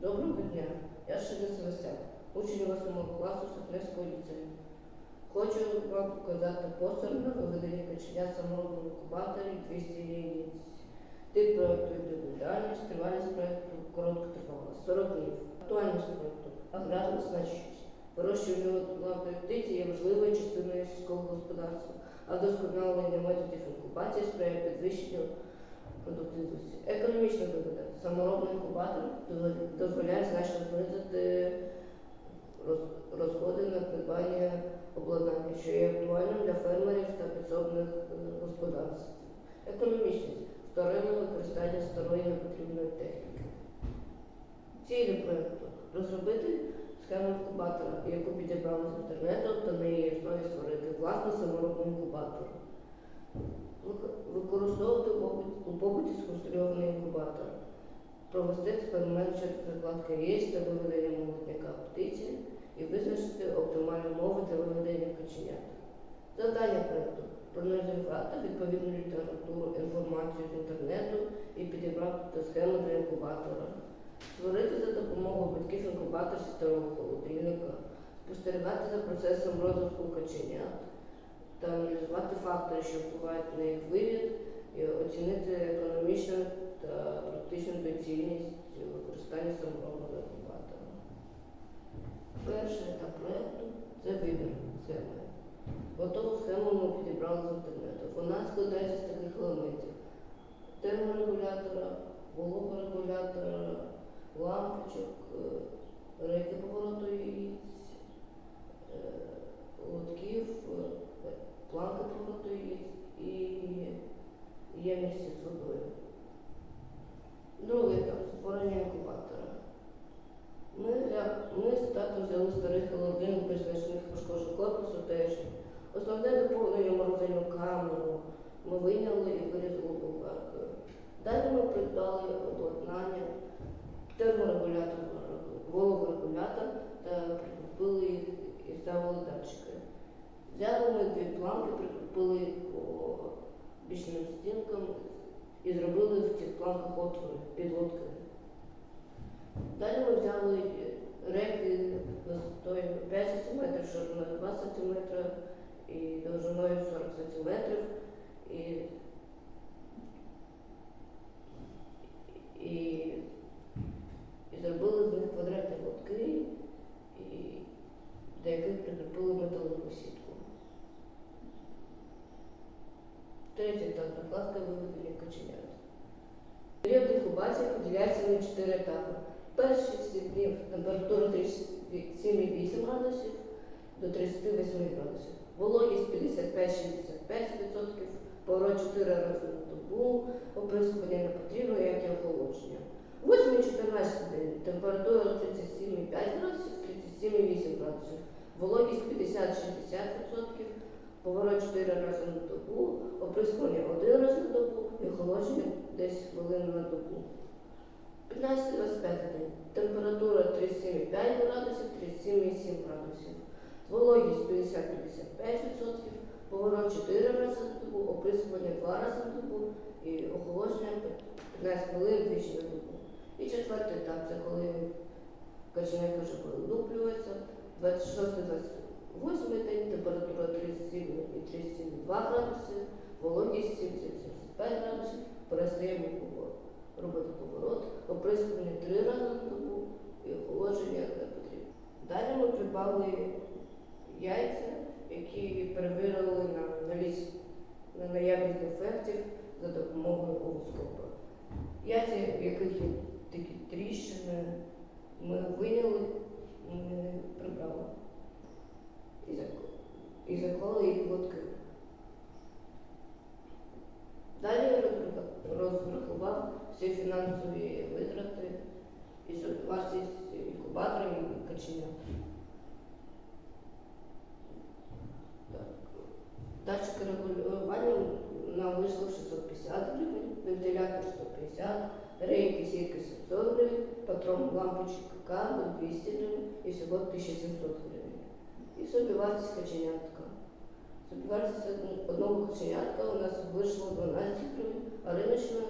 Доброго дня, я Шиля Севастяк, учень 8 класу Сокневського ліцею. Хочу вам показати постер на виведення качення самого інкубаторі 200 яєць. Тип проєкту індивідуальність, тривалість проєкту короткотривала 40 днів. Актуальність проєкту аграрна значущість. Вирощування птиці є важливою частиною сільського господарства, а вдосконалення методів інкубації сприяє підвищенню продуктивності. Економічна вигода. Саморобний інкубатор дозволяє- значно знизити розходи на придбання обладнання, що є актуальним для фермерів та підсобних е, господарств. Економічність вторинне використання старої непотрібної техніки. Цілі проєкту розробити схему інкубатора, яку підібрали з інтернету, та на її основі створити власний саморобний інкубатор. Використовувати у побуті сконструйований інкубатор. Провести експеримент щодо закладки яєць та виведення молодняка птиці і визначити оптимальні умови для виведення каченят. Завдання проєкту проаналізувати відповідну літературу, інформацію з інтернету і підібрати схему для інкубатора. Створити за допомогою батьків інкубатор зі старого холодильника, спостерігати за процесом розвитку каченят та аналізувати фактори, що впливають на їх вивід, і оцінити економічну та практичну доцільність використання саморобного інкубатора. Перший етап проєкту це вибір схеми. Готову схему ми підібрали з інтернету. Вона складається з таких елементів: терморегулятора, вологорегулятора, лампочок, е, рейки повороту яєць, е, лотків, е, планки повороту яєць і ємності з водою. Другий етап створення інкубатора. Ми, взя- ми взяли старий холодильник без значних пошкоджень корпусу теж. Основне доповнення морозильну камеру ми вийняли і вирізали болгаркою. Далі ми придбали обладнання, терморегулятор, вологорегулятор та прикріпили їх і ставили датчики. Взяли ми дві планки, прикріпили їх по бічним стінкам і зробили в цих планках отвори під лодкою. Далі ми взяли реки висотою 5 см, шириною 2 см і довжиною 40 см. І, і, і зробили з них квадратні лотки, і до яких прикріпили металеву сітку. Третій етап накладка виведення каченят. Період інкубації поділяється на 4 етапи. Перші 7 днів температура 37,8 градусів до 38 градусів. Вологість 55-65%, поворот 4 рази на добу, оприскування не потрібно, як і охолодження. 8-14 день температура 37,5 градусів, 37,8 градусів. Вологість 50-60%, поворот 4 рази на добу, оприскування 1 раз на добу і охолодження 10 хвилин на добу. 15-25 день. Температура 37,5 градусів, 37,7 градусів. Вологість 50-55%, поворот 4 рази на добу, оприскування 2 рази на добу і охолодження 15 хвилин двічі на добу. І четвертий етап це коли каченята вже продуплюється. 26-28 день, температура 37 і 37,2 градуси, вологість 70-75 градусів, перестаємо робити поворот, оприскування три рази в добу і охолодження не потрібно. Далі ми придбали яйця, які перевірили на, наліз- на наявність дефектів за допомогою овоскопа. Яйця, в яких є такі тріщини, ми прибрали і зак- і заклали їх в лотки. Далі я розрах- розрахував всі фінансові витрати і вартість інкубатора і качення. Так. Датчики регулювання нам вийшло 650 гривень, вентилятор 150, рейки сітки 700 гривень, патрон лампочок каби 200 гривень і всього 1700 гривень. І собівартість каченятка. Собівартість одного каченятка у нас вийшло 12 гривень, а риночна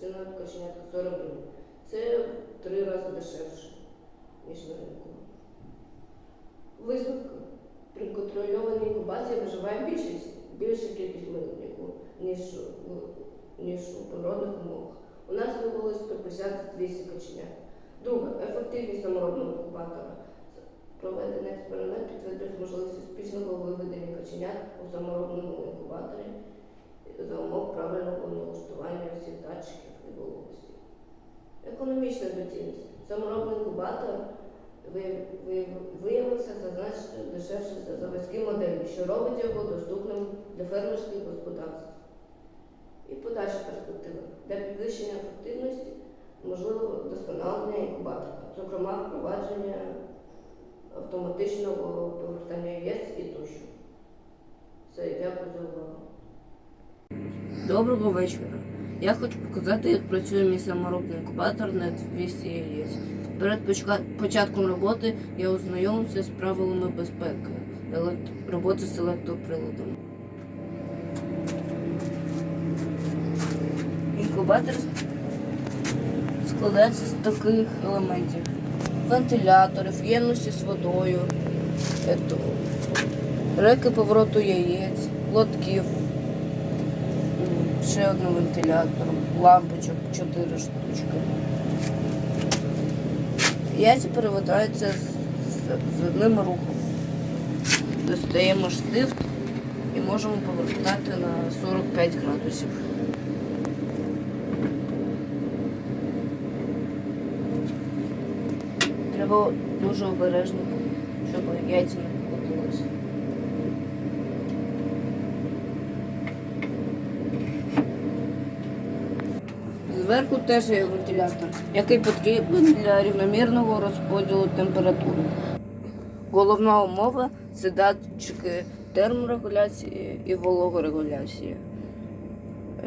ціна каченятка 40 гривень. Це в три рази дешевше, на ринку. Висновки. При контрольованій інкубації виживає більшість, більша кількість милику, ніж, ніж у природних умовах. У нас виявилось 150-200 коченят. Друге, ефективність саморобного інкубатора. Проведений експеримент підтвердив можливість успішного виведення коченят у саморобному інкубаторі за умов правильного налаштування всіх датчиків і вологості. Економічна доцільність. Саморобний інкубатор виявився значно дешевше за заводські моделі, що робить його доступним для фермерських господарств. І подальші перспективи. Для підвищення ефективності можливо вдосконалення інкубатора, зокрема впровадження автоматичного повертання яєць і тощо. Все, дякую за увагу. Доброго вечора. Я хочу показати, як працює мій саморобний інкубатор на 200 яєць. Перед початком роботи я ознайомився з правилами безпеки роботи з електроприладом. Інкубатор складається з таких елементів: вентиляторів, ємності з водою, реки повороту яєць, лотків, ще один вентилятор, лампочок 4 штучки. Яйця перевертаються з, з, з одним рухом. Достаємо штифт і можемо повертати на 45 градусів. Треба дуже обережно, щоб яйця не покотилися. Зверху теж є вентилятор, який потрібен для рівномірного розподілу температури. Головна умова це датчики терморегуляції і вологорегуляції. Е,